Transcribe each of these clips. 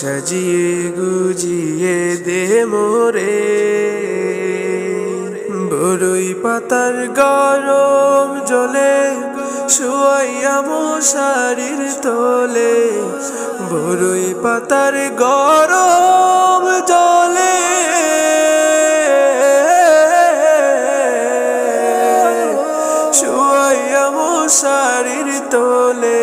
সাজিয়ে গুজিয়ে দে মোরে। বড়ই পাতার গরম জলে শুয়াইয়া মশারির তোলে। বড়ই পাতার গরম জলে শুয়াইয়া মশারির তোলে।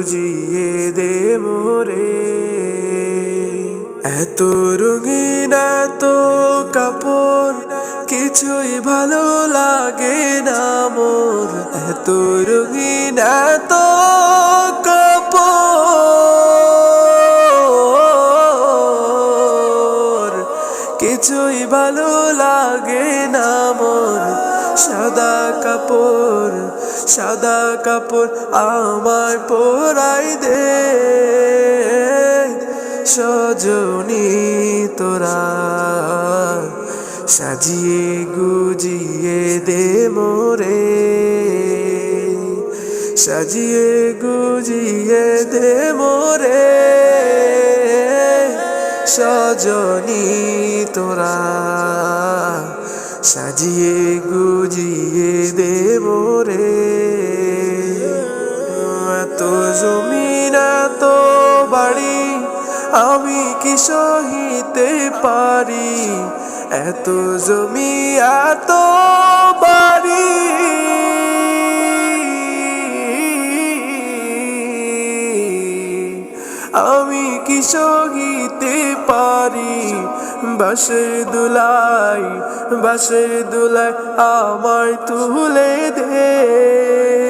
গুজিয়ে দে মোরে এত রঙিন, এত কাপড়, কিছুই ভালো লাগে না মোর। এত রঙিন, এত কাপড়, কিছুই ভালো লাগে না মোর। সাদা কাপড় সাদা কাপড় আমার পোড়াই দে। সজনী তোরা সাজিয়ে গুজিয়ে দে মোরে। সাজিয়ে গুজিয়ে দে মোরে। সজনী তোরা সাজিয়ে গুজিয়ে দে মোরে। জমিন এত বাড়ি, আমি কি সহিতে পারি? এত জমি, এত বাড়ি। আমি কি সহিতে পারি? বাসের দুলাই বাসের দুলাই আমার তুলে দে।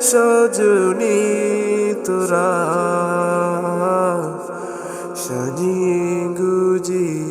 সজনি তোরা সাজিয়ে গুজিয়ে